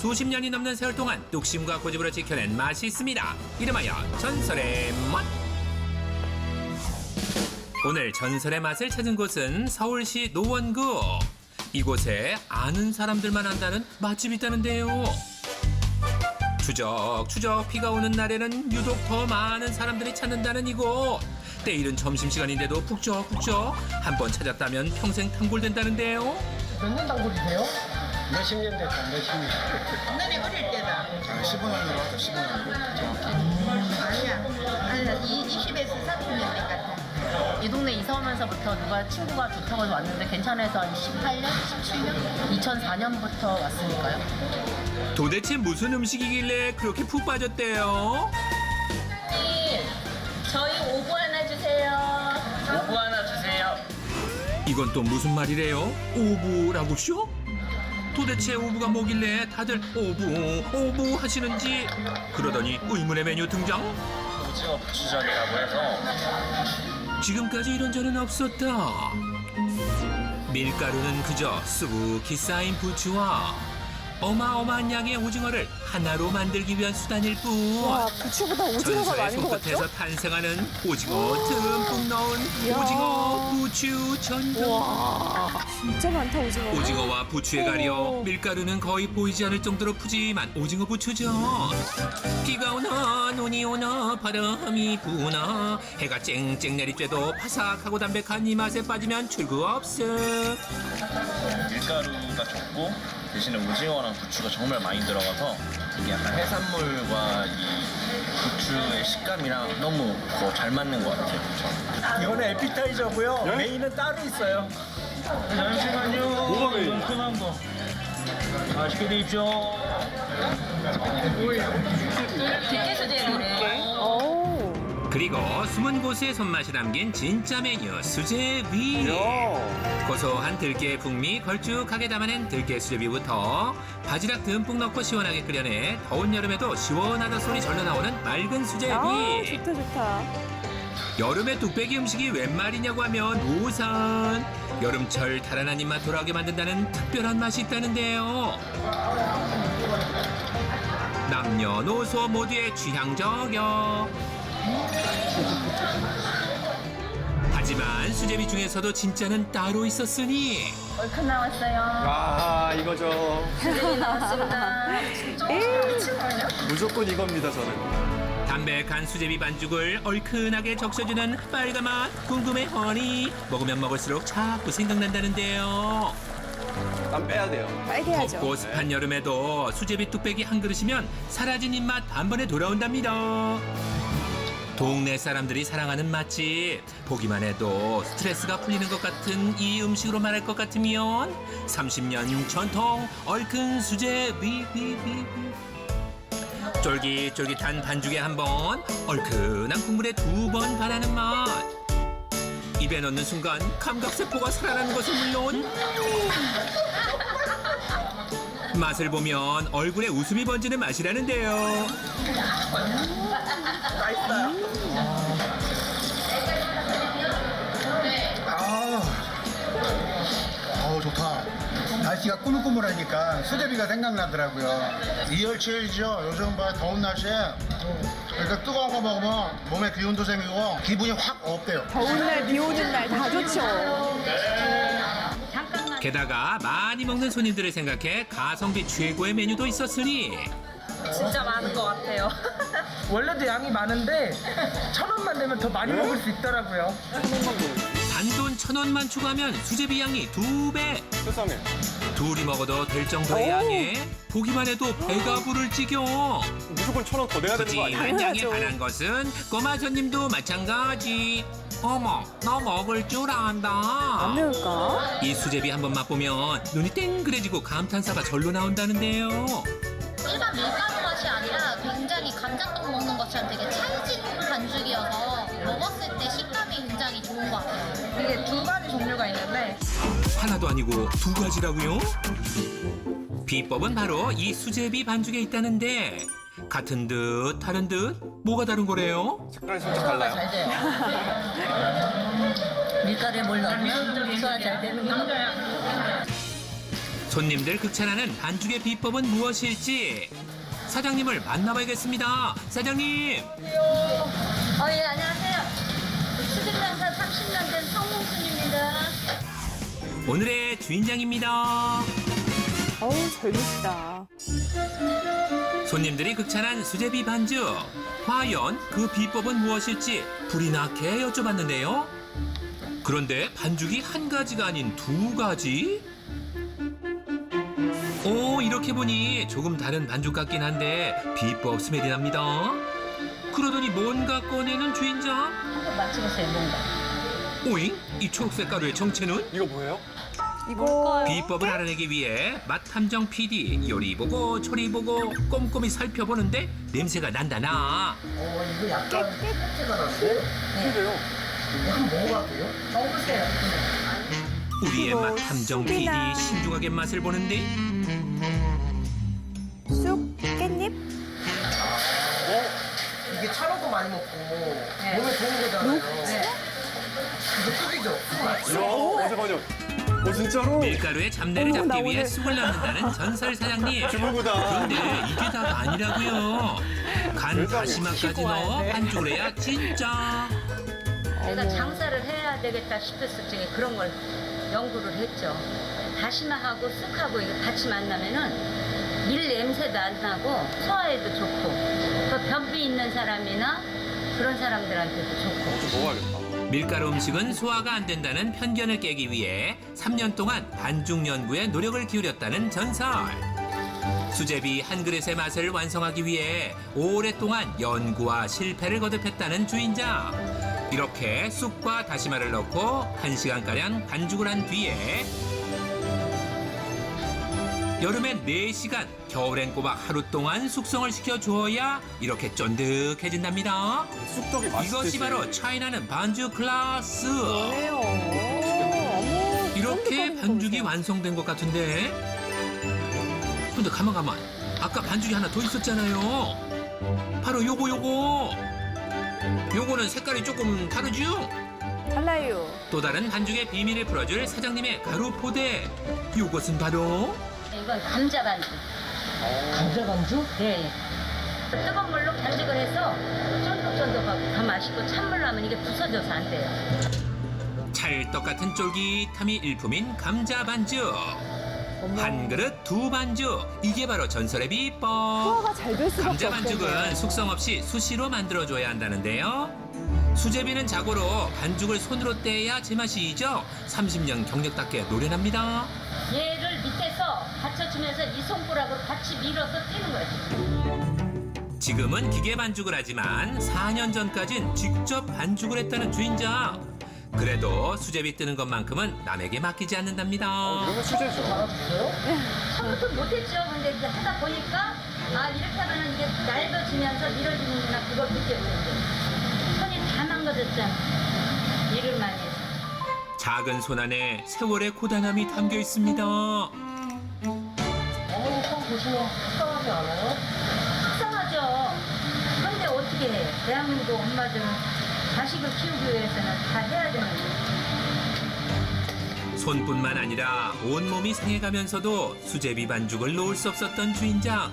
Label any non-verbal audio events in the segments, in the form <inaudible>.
수십 년이 넘는 세월 동안 뚝심과 고집으로 지켜낸 맛이 있습니다. 이름하여 전설의 맛. 오늘 전설의 맛을 찾은 곳은 서울시 노원구. 이곳에 아는 사람들만 안다는 맛집이 있다는데요. 추적 추적 비가 오는 날에는 유독 더 많은 사람들이 찾는다는 이곳. 때이른 점심시간인데도 북적북적 한번 찾았다면 평생 단골된다는데요. 몇년 단골이세요? 몇십 년 됐다, 몇십 년. 옛날에 어릴 때다. 15년 으로 하죠, 15년. 아니야. 아니야. 이 20에서 30년 된 같아. 이 동네 이사 오면서부터 누가 친구가 좋다고 해서 왔는데 괜찮아서 한 18년, 17년, 2004년부터 왔으니까요. 도대체 무슨 음식이길래 그렇게 푹 빠졌대요? 저희 오구 하나 주세요. 오구 하나 주세요. 이건 또 무슨 말이래요? 오부라고 쇼? 도대체 오부가 뭐길래 다들 오부 오부 하시는지 그러더니 의문의 메뉴 등장? 오징어 부추전이라고 해서 지금까지 이런 적은 없었다. 밀가루는 그저 수북히 쌓인 부추와 어마어마한 양의 오징어를 하나로 만들기 위한 수단일 뿐. 와, 부추보다 오징어가 전설의 많은 것 같죠? 손끝에서 탄생하는 오징어 듬뿍 넣은 이야. 오징어 부추 전분. 와, 진짜 많다, 오징어. 오징어와 부추에 가려. 밀가루는 거의 보이지 않을 정도로 푸짐한 오징어 부추전. 비가 오나 눈이 오나 바람이 부나 해가 쨍쨍 내릴 때도 바삭하고 담백한 이 맛에 빠지면 출구 없음. 밀가루가 적고 대신에 오징어랑 부추가 정말 많이 들어가서 이게 약간 해산물과 이 부추의 식감이랑 너무 더잘 맞는 것 같아요. 그쵸? 이거는 에피타이저고요. 메인은 따로 있어요. 잠시만요. 뭐가 메인? 흔한 거. 맛있게 드십시오. 뒷개수제비래. 오. 그리고 숨은 곳에 손맛이 담긴 진짜 메뉴 수제비. 고소한 들깨 풍미 걸쭉하게 담아낸 들깨 수제비부터 바지락 듬뿍 넣고 시원하게 끓여내 더운 여름에도 시원하다 소리 절로 나오는 맑은 수제비. 아, 좋다, 좋다. 여름에 뚝배기 음식이 웬 말이냐고 하면 우선 여름철 달아난 입맛 돌아오게 만든다는 특별한 맛이 있다는데요. 남녀노소 모두의 취향 저격. 하지만 수제비 중에서도 진짜는 따로 있었으니 얼큰 나왔어요. 아 이거죠. 수제비 나왔습니다. 무조건 이겁니다 저는. 담백한 수제비 반죽을 얼큰하게 적셔주는 빨간맛 궁금해 허니 먹으면 먹을수록 자꾸 생각난다는데요. 땀 빼야 돼요. 빨개야죠. 덥고 습한 여름에도 수제비 뚝배기 한 그릇이면 사라진 입맛 단번에 돌아온답니다. 동네 사람들이 사랑하는 맛집. 보기만 해도 스트레스가 풀리는 것 같은 이 음식으로 말할 것 같으면 30년 전통 얼큰 수제 비 비비비. 쫄깃쫄깃한 반죽에 한 번 얼큰한 국물에 두 번 바라는 맛. 입에 넣는 순간 감각세포가 살아나는 것은 물론 맛을 보면 얼굴에 웃음이 번지는 맛이라는데요. 아, 어우, 좋다. 날씨가 꾸물꾸물하니까 수제비가 생각나더라고요. 이열치열이죠. 요즘 뭐 더운 날씨에 이렇게 뜨거운 거 먹으면 몸에 기운도 생기고 기분이 확 업돼요. 더운 날, 비 오는 날 다 좋죠. 게다가 많이 먹는 손님들을 생각해 가성비 최고의 메뉴도 있었으니 진짜 많은 것 같아요. <laughs> 원래도 양이 많은데 천 원만 내면 더 많이 먹을 수 있더라고요. 단돈 천 원만 추가하면 수제비 양이 두 배. 세상에. 둘이 먹어도 될 정도의 오. 양에 보기만 해도 배가 부를 지경. 무조건 천 원 더 내야 되는 거 아니에요? 푸짐한 양에 당연하죠. 반한 것은 꼬마 손님도 마찬가지. 어머, 너 먹을 줄 안 안다. 매울까? 이 수제비 한번 맛보면 눈이 땡그레지고 감탄사가 절로 나온다는데요. 일반 밀가루 맛이 아니라 굉장히 감자떡 먹는 것처럼 되게 찰진 반죽이어서 먹었을 때 식감이 굉장히 좋은 것 같아요. 이게 두 가지 종류가 있는데 하나도 아니고 두 가지라고요? 비법은 바로 이 수제비 반죽에 있다는데 같은 듯 다른 듯 뭐가 다른 거래요? 색깔이 살짝 달라요. 잘 돼요. 밀가루에 뭘 넣으면 소화 잘 되는 거. 손님들 극찬하는 반죽의 비법은 무엇일지 사장님을 만나봐야겠습니다. 사장님, 어, 예, 안녕하세요. 수집장사 30년 된 성공순입니다. 오늘의 주인장입니다. 어우, 젊으시다. 손님들이 극찬한 수제비 반죽. 과연 그 비법은 무엇일지 불이 나게 여쭤봤는데요. 그런데 반죽이 한 가지가 아닌 두 가지? 오, 이렇게 보니 조금 다른 반죽 같긴 한데 비법 스멜이 납니다. 그러더니 뭔가 꺼내는 주인장? 한번 맞춰보세요, 뭔가. 오잉? 이 초록색 가루의 정체는? 이거 뭐예요? 이거 비법을 알아내기 위해 맛 탐정 PD 요리 보고 조리 보고 꼼꼼히 살펴보는데 냄새가 난다 나. 우리의 이거 맛 탐정 PD 쑥이나- 신중하게 맛을 보는데 쑥, 깻잎, 이게 차로도 많이 먹고 몸에 좋은 거잖아요. 쑥이죠? 어, 잠깐만요. 어, 진짜로? 밀가루에 잡내를 잡기 위해 쑥을 넣는다는 전설 사장님. 주부구다. 그런데 이게 다가 아니라고요. 간 세상에. 다시마까지 넣어 반죽을 해야 진짜. 내가 장사를 해야 되겠다 싶었을 적에 그런 걸 연구를 했죠. 다시마하고 쑥하고 이게 같이 만나면은 밀 냄새도 안 나고 소화에도 좋고 또 변비 있는 사람이나 그런 사람들한테도 좋고 먹어야겠다. 밀가루 음식은 소화가 안 된다는 편견을 깨기 위해 3년 동안 반죽 연구에 노력을 기울였다는 전설. 수제비 한 그릇의 맛을 완성하기 위해 오랫동안 연구와 실패를 거듭했다는 주인장. 이렇게 쑥과 다시마를 넣고 1시간가량 반죽을 한 뒤에 여름엔 4시간, 겨울엔 꼬박 하루 동안 숙성을 시켜주어야 이렇게 쫀득해진답니다. 쑥떡이 맛있듯이. 이것이 바로 차이나는 반죽? 어머, 이렇게 반죽이. 완성된 것 같은데. 근데 가만 가만. 아까 반죽이 하나 더 있었잖아요. 바로 요거 요거. 요거는 색깔이 조금 다르죠? 달라요. 또 다른 반죽의 비밀을 풀어줄 사장님의 가루 포대. 요것은 바로 이건 감자 반죽. 감자 반죽? 네. 뜨거운 물로 반죽을 해서 쫀득쫀득하고 더 맛있고 찬물로 하면 이게 부서져서 안 돼요. 찰떡 같은 쫄깃함이 일품인 감자 반죽. 한 그릇 두 반죽. 이게 바로 전설의 비법. 소화가 잘 될 수밖에 감자 없겠네요. 반죽은 숙성 없이 수시로 만들어줘야 한다는데요. 수제비는 자고로 반죽을 손으로 떼야 제맛이죠. 30년 경력답게 노련합니다. 얘를 받쳐주면서 이 손가락으로 같이 밀어서 떼는 거지. 지금은 기계 반죽을 하지만 4년 전까진 직접 반죽을 했다는 주인장. 그래도 수제비 뜨는 것만큼은 남에게 맡기지 않는답니다. 이거는 수제죠. 처음부터 못했죠. 근데 이제 하다 보니까 아 이렇게 하면 이게 낡아지면서 밀어지는구나 그걸 느꼈는데 손이 다 망가졌잖아. 일을 많이 해서. 작은 손 안에 세월의 고단함이 담겨 있습니다. 처음 보시면 속상하지 않아요? 속상하죠. 근데 어떻게 해? 대한민국 엄마들은 자식을 키우기 위해서는 다 해야 되는 거예요. 손뿐만 아니라 온몸이 상해가면서도 수제비 반죽을 놓을 수 없었던 주인장.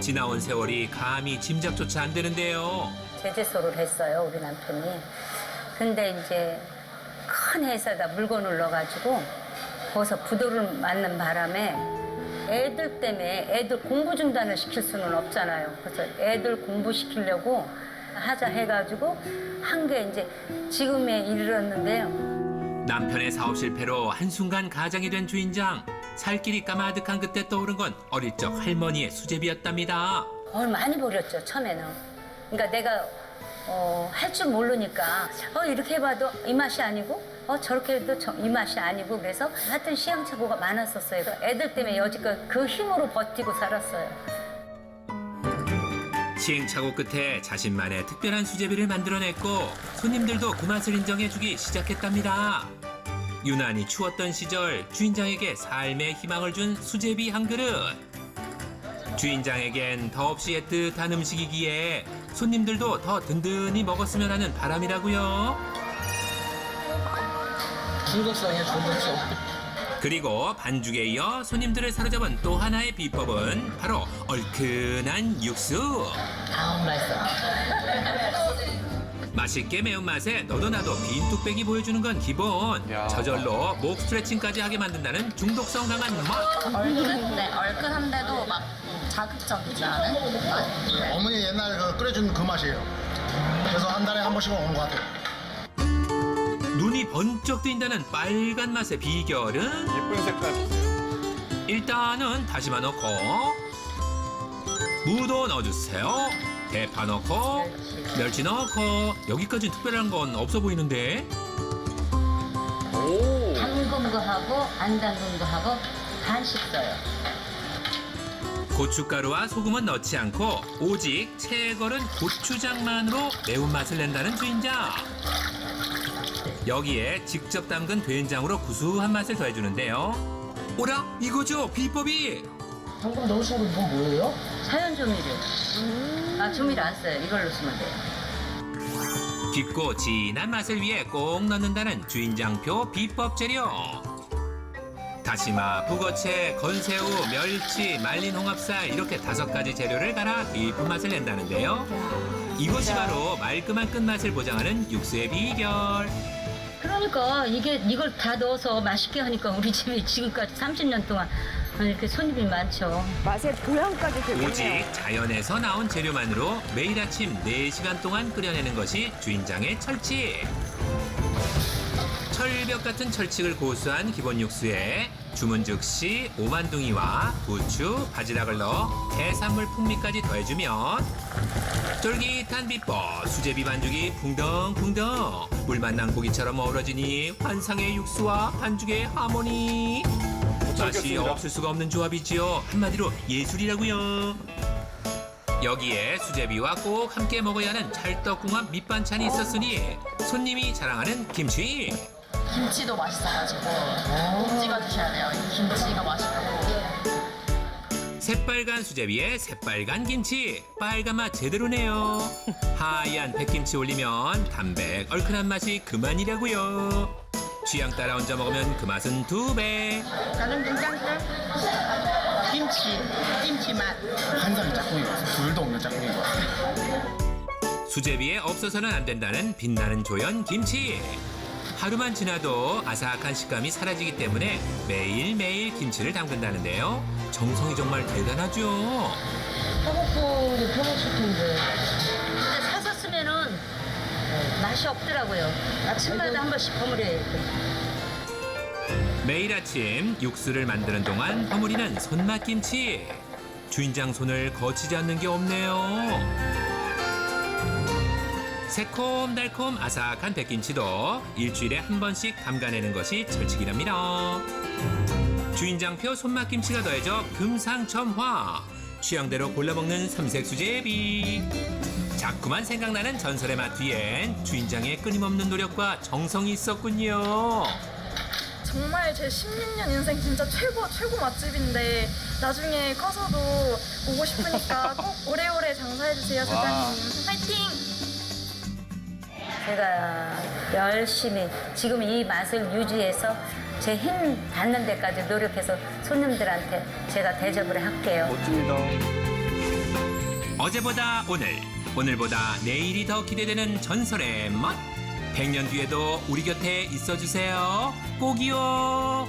지나온 세월이 감히 짐작조차 안 되는데요. 제재소를 했어요 우리 남편이 근데 이제 큰 회사에다 물건을 넣어가지고 거기서 부도를 맞는 바람에 애들 때문에 애들 공부 중단을 시킬 수는 없잖아요 그래서 애들 공부 시키려고 하자 해가지고 한 게 이제 지금에 이르렀는데요 남편의 사업 실패로 한순간 가장이 된 주인장. 살 길이 까마득한 그때 떠오른 건 어릴 적 할머니의 수제비였답니다. 어, 많이 버렸죠 처음에는 그러니까 내가 어, 할줄 모르니까 어, 이렇게 해봐도 이 맛이 아니고 어, 저렇게 해도 저, 이 맛이 아니고 그래서 하여튼 시행착오가 많았었어요 그래서 애들 때문에 여지껏 그 힘으로 버티고 살았어요 시행착오 끝에 자신만의 특별한 수제비를 만들어냈고 손님들도 그 맛을 인정해주기 시작했답니다. 유난히 추웠던 시절 주인장에게 삶의 희망을 준 수제비 한 그릇. 주인장에겐 더없이 애틋한 음식이기에 손님들도 더 든든히 먹었으면 하는 바람이라고요. 중독성이야 중독성. 그리고 반죽에 이어 손님들을 사로잡은 또 하나의 비법은 바로 얼큰한 육수. 아 맛있어. 맛있게 매운맛에 너도 나도 빈 뚝배기 보여주는 건 기본. 야. 저절로 목 스트레칭까지 하게 만든다는 중독성 강한 맛. 얼큰? 네, 얼큰한데도 막 자극적이지 않은 맛. 어머니 옛날 그 끓여준 그 맛이에요. 그래서 한 달에 한 번씩은 오는 것 같아요. 눈이 번쩍 뜨인다는 빨간 맛의 비결은 예쁜 색깔 보세요. 일단은 다시마 넣고 무도 넣어주세요. 대파 넣고 멸치 넣고 여기까지 특별한 건 없어 보이는데 오. 담근 거 하고 안 담근 거 하고 반씩 써요. 고춧가루와 소금은 넣지 않고 오직 채 걸은 고추장만으로 매운맛을 낸다는 주인장. 여기에 직접 담근 된장으로 구수한 맛을 더해주는데요. 오라 이거죠 비법이. 방금 넣으신 거 이건 뭐예요? 사연 조미료. 아 조미료 안 써요. 이걸로 쓰면 돼요. 깊고 진한 맛을 위해 꼭 넣는다는 주인장표 비법 재료. 다시마, 북어채, 건새우, 멸치, 말린 홍합살 이렇게 다섯 가지 재료를 갈아 깊은 맛을 낸다는데요. 이것이 바로 말끔한 끝맛을 보장하는 육수의 비결. 그러니까 이게 이걸 다 넣어서 맛있게 하니까 우리 집에 지금까지 30년 동안 이렇게 손님이 많죠. 맛의 보양까지 되겠네요. 오직 자연에서 나온 재료만으로 매일 아침 4시간 동안 끓여내는 것이 주인장의 철칙. 철벽 같은 철칙을 고수한 기본 육수에 주문 즉시 오만둥이와 부추, 바지락을 넣어 해산물 풍미까지 더해주면 쫄깃한 비법 수제비 반죽이 풍덩풍덩. 물 만 난 고기처럼 어우러지니 환상의 육수와 반죽의 하모니. 맛이. 없을 수가 없는 조합이지요. 한마디로 예술이라고요. 여기에 수제비와 꼭 함께 먹어야 하는 찰떡궁합 밑반찬이 있었으니 손님이 자랑하는 김치 김치도 맛있어가지고 꼭 찍어 주셔야 돼요. 이 김치가 맛있고. 새빨간 수제비에 새빨간 김치 빨간 맛 제대로네요 <laughs> 하얀 백김치 올리면 담백 얼큰한 맛이 그만이라고요 취향 따라 얹어 먹으면 그 맛은 두배 나는 괜찮다. 김치, 김치 맛. 한상 짝꿍이 왔어요. 둘도 없는 짝꿍이 왔어요. 수제비에 없어서는 안 된다는 빛나는 조연 김치 하루만 지나도 아삭한 식감이 사라지기 때문에 매일매일 김치를 담근다는데요 정성이 정말 대단하죠 사먹고 편하실 텐데. 근데 사서 쓰면은 맛이 없더라고요. 아침마다 한 번씩 버무려야 돼. 매일 아침 육수를 만드는 동안 버무리는 손맛 김치. 주인장 손을 거치지 않는 게 없네요. 새콤달콤 아삭한 백김치도 일주일에 한 번씩 담가내는 것이 철칙이랍니다. 주인장표 손맛김치가 더해져 금상첨화. 취향대로 골라먹는 삼색수제비. 자꾸만 생각나는 전설의 맛 뒤엔 주인장의 끊임없는 노력과 정성이 있었군요. 정말 제 16년 인생 진짜 최고 최고 맛집인데 나중에 커서도 오고 싶으니까 <laughs> 꼭 오래오래 장사해 주세요 사장님 파이팅! 제가 열심히 지금 이 맛을 유지해서 제 힘 닿는 데까지 노력해서 손님들한테 제가 대접을 할게요. 멋집니다. 어제보다 오늘, 오늘보다 내일이 더 기대되는 전설의 맛. 100년 뒤에도 우리 곁에 있어 주세요. 꼭이요.